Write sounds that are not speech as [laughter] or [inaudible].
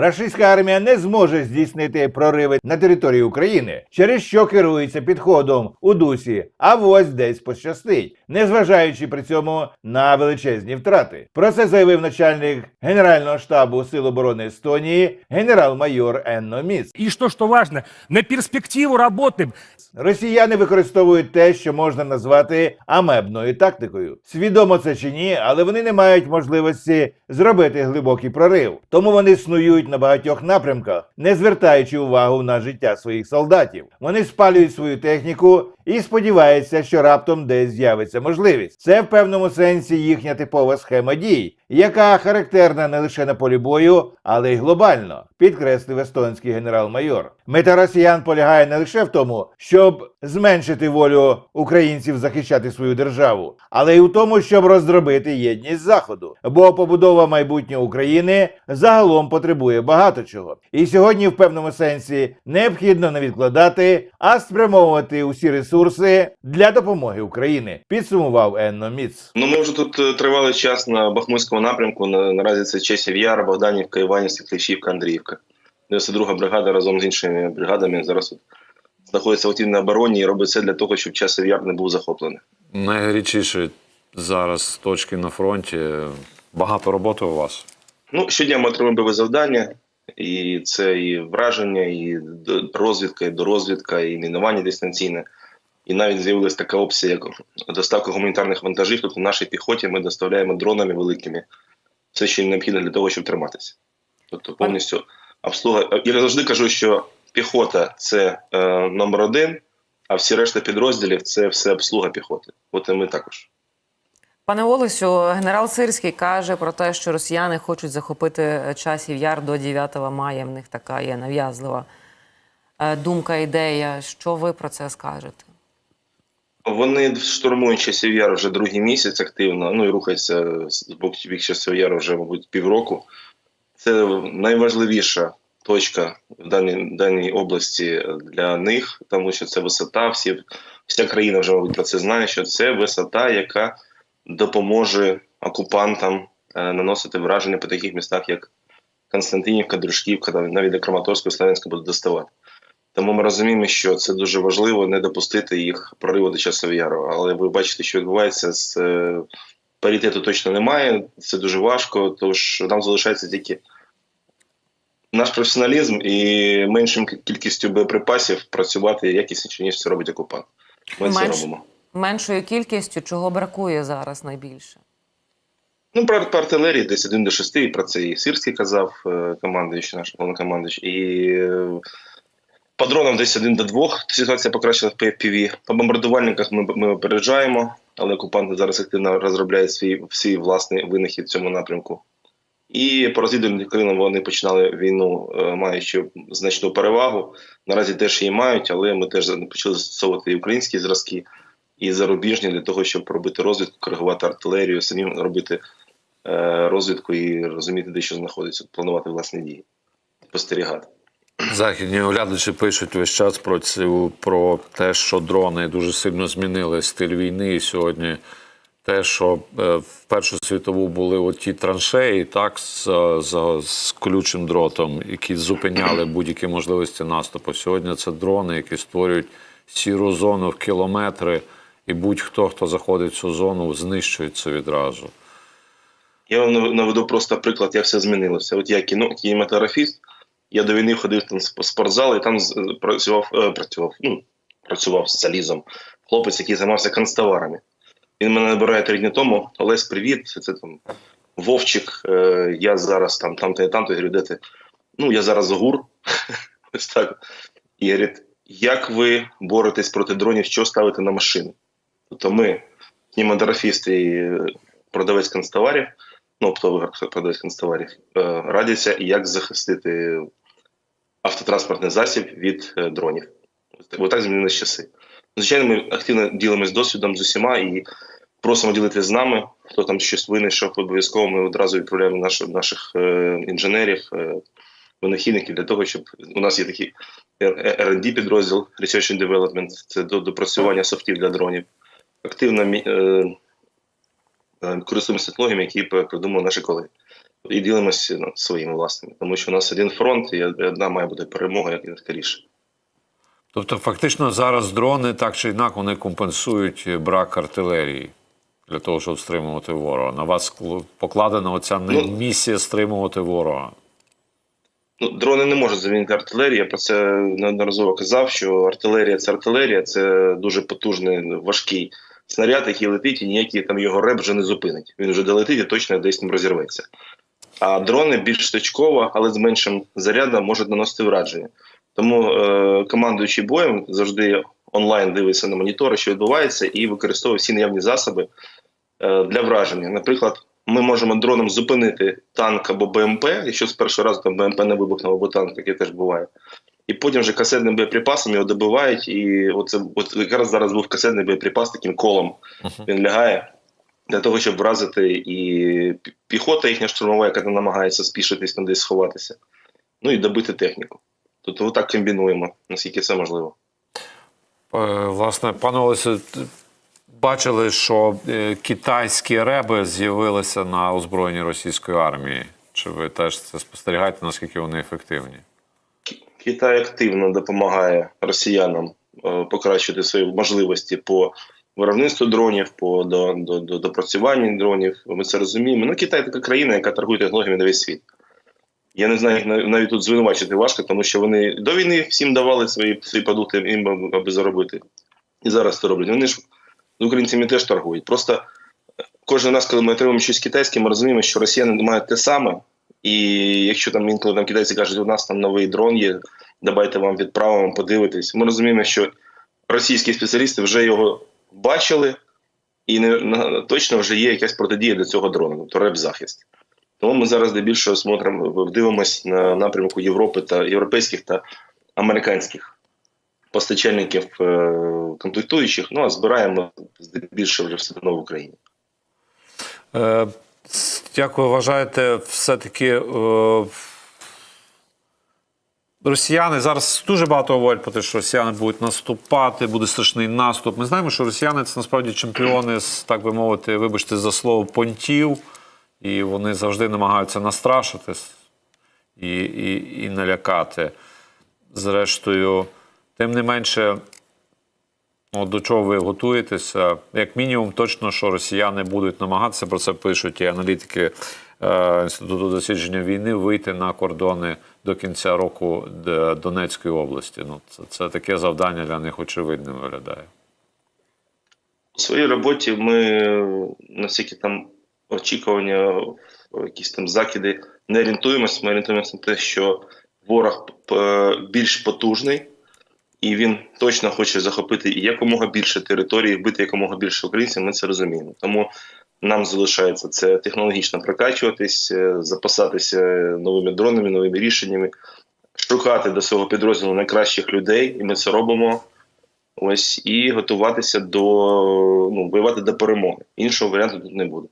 рашистська армія не зможе здійснити прориви на території України, через що керується підходом у дусі, а ось десь пощастить, незважаючи при цьому на величезні втрати. Про це заявив начальник Генерального штабу Сил оборони Естонії генерал-майор Енно Міц. И что, что важно, на перспективу работы Росіяни використовують те, що можна назвати амебною тактикою. Свідомо це чи ні, але вони не мають можливості зробити глибокий прорив. Тому вони снують на багатьох напрямках, не звертаючи увагу на життя своїх солдатів. Вони спалюють свою техніку і сподіваються, що раптом десь з'явиться можливість. Це в певному сенсі їхня типова схема дій, яка характерна не лише на полі бою, але й глобально, підкреслив естонський генерал-майор. Мета росіян полягає не лише в тому, щоб зменшити волю українців захищати свою державу, але й у тому, щоб роздробити єдність заходу. Бо побудова майбутнього України загалом потребує багато чого. І сьогодні, в певному сенсі, необхідно не відкладати, а спрямовувати усі ресурси для допомоги Україні. Підсумував Енно Міц. Ну, ми вже тут е, тривалий час на Бахмутському напрямку. Наразі це Чесів Яр, Богданівка, Іванівська, Клещівка, Андріївка. 92 бригада разом з іншими бригадами зараз от знаходиться в активній обороні і робить все для того, щоб Часів Яр не був захоплений. Найгарячіші зараз точки на фронті. Багато роботи у вас. Ну, щодня ми отримуємо бойове завдання, і це і враження, і розвідка, і дорозвідка, і мінування дистанційне. І навіть з'явилася така опція, як доставка гуманітарних вантажів. Тобто нашій піхоті ми доставляємо дронами великими все, що їм необхідно для того, щоб триматися. Тобто повністю обслуга. Я завжди кажу, що піхота це е, номер один, а всі решта підрозділів це все обслуга піхоти. От і ми також. Пане Олесю, генерал Сирський каже про те, що росіяни хочуть захопити часів яр до 9 мая. В них така є нав'язлива е, думка, ідея. Що ви про це скажете? Вони штурмують часів яру вже другий місяць активно, ну і рухаються з бік часів яру вже, мабуть, півроку. Це найважливіша точка в даній, даній області для них, тому що це висота. Всі, вся країна вже, мабуть, про це знає, що це висота, яка допоможе окупантам е, наносити враження по таких містах, як Константинівка, Дружківка, навіть до Краматорська, Славянська будуть доставати. Тому ми розуміємо, що це дуже важливо не допустити їх прориву до часового яру. Але ви бачите, що відбувається з е, паритету точно немає. Це дуже важко. Тож нам залишається тільки наш професіоналізм і меншим кількістю боєприпасів працювати якісніше, ніж це робить окупант. Ми це робимо. Меншою кількістю чого бракує зараз найбільше? Ну, про, про артилерії десь 1 до 6, і про це і Сирський казав, е, командуючий, наш головнокомандуючий. І е, по дронам десь 1 до 2 ситуація покращила в FPV. По бомбардувальниках ми, ми опереджаємо, але окупанти зараз активно розробляють свій, свій власний винахід в цьому напрямку. І по розвідувальним країнам вони починали війну, е, маючи значну перевагу. Наразі теж її мають, але ми теж почали застосовувати і українські зразки, і зарубіжні для того, щоб робити розвідку, коригувати артилерію, самим робити е, розвідку і розуміти, де що знаходиться, планувати власні дії, спостерігати. Західні оглядачі пишуть весь час про цю про те, що дрони дуже сильно змінили стиль війни. І сьогодні те, що е, в Першу світову були оті траншеї, так з, з, з колючим дротом, які зупиняли [clears throat] будь-які можливості наступу. Сьогодні це дрони, які створюють сіру зону в кілометри, і будь-хто, хто заходить в цю зону, знищується відразу. Я вам наведу просто приклад, як все змінилося. От я кіно, кінематографіст, я до війни ходив там в спортзал і там працював, е, працював, ну, працював з залізом. Хлопець, який займався канцтоварами. Він мене набирає три дні тому. Олесь, привіт. Це там Вовчик. Е, я зараз там, там-то і там-то. Я говорю, де ти? Ну, я зараз гур. [laughs] Ось так. І говорить, як ви боретесь проти дронів, що ставите на машини? Тобто ми, кінематографісти і продавець канцтоварів, ну, оптовий продавець канцтоварів, е, радяться, як захистити автотранспортний засіб від е, дронів. Ось так змінилися часи. Звичайно, ми активно ділимось досвідом з усіма і просимо ділитися з нами. Хто там щось винайшов, обов'язково ми одразу відправляємо наш, наших е, інженерів, винахідників для того, щоб у нас є такий R&D підрозділ Research and Development, це до допрацювання софтів для дронів. Активно е, е, користуємося технологіями, які придумали наші колеги. і ділимося ну, своїми власними. Тому що у нас один фронт, і одна має бути перемога, як і скоріше. Тобто, фактично, зараз дрони так чи інакше вони компенсують брак артилерії для того, щоб стримувати ворога. На вас покладена оця Ну, місія стримувати ворога. Ну, дрони не можуть замінити артилерію. Я про це неодноразово казав, що артилерія це артилерія, це дуже потужний, важкий снаряд, який летить, і ніякий там його реп вже не зупинить. Він вже долетить і точно десь там розірветься. А дрони більш точково, але з меншим зарядом можуть наносити враження. Тому е, командуючий боєм завжди онлайн дивиться на монітори, що відбувається, і використовує всі наявні засоби е, для враження. Наприклад, ми можемо дроном зупинити танк або БМП, якщо з першого разу там БМП не вибухнув або танк, таке теж буває. І потім вже касетним боєприпасом його добивають. І оце от якраз зараз був касетний боєприпас таким колом. Він лягає для того, щоб вразити і піхота їхня штурмова, яка там намагається спішитись там десь сховатися. Ну і добити техніку. Тобто отак комбінуємо, наскільки це можливо. Е, Власне, пане Олесю, т- бачили, що е, китайські реби з'явилися на озброєнні російської армії. Чи ви теж це спостерігаєте, наскільки вони ефективні? Китай активно допомагає росіянам е, покращити свої можливості по виробництву дронів, по до, до, до допрацювання дронів. Ми це розуміємо. Ну, Китай така країна, яка торгує технологіями на весь світ. Я не знаю, як навіть тут звинувачити важко, тому що вони до війни всім давали свої, свої продукти, їм аби- заробити. І зараз це роблять. Вони ж з українцями теж торгують. Просто кожен раз, коли ми отримуємо щось китайське, ми розуміємо, що росіяни мають те саме. І якщо там інколи там китайці кажуть, у нас там новий дрон є, давайте вам відправимо, подивитись. Ми розуміємо, що російські спеціалісти вже його бачили, і не, точно вже є якась протидія до цього дрона, тобто реп-захист. Тому ми зараз здебільшого смотримо, дивимось на напрямку Європи та європейських та американських постачальників е, комплектуючих, ну а збираємо здебільшого вже все одно в Україні. Як ви вважаєте, все-таки е, росіяни зараз дуже багато говорять про те, що росіяни будуть наступати, буде страшний наступ. Ми знаємо, що росіяни це насправді чемпіони з, так би мовити, вибачте за слово, понтів, і вони завжди намагаються настрашити і, і, і налякати. Зрештою, тим не менше, Ну, до чого ви готуєтеся? Як мінімум, точно, що росіяни будуть намагатися, про це пишуть і аналітики е, Інституту дослідження війни, вийти на кордони до кінця року Донецької області. Ну, це, це таке завдання для них очевидним виглядає. У своїй роботі ми на всякі там очікування, якісь там закиди не орієнтуємося. Ми орієнтуємося на те, що ворог е, більш потужний, і він точно хоче захопити якомога більше території, вбити якомога більше українців. Ми це розуміємо. Тому нам залишається це технологічно прокачуватись, е, запасатися новими дронами, новими рішеннями, шукати до свого підрозділу найкращих людей, і ми це робимо. Ось і готуватися до ну воювати до перемоги. Іншого варіанту тут не буде.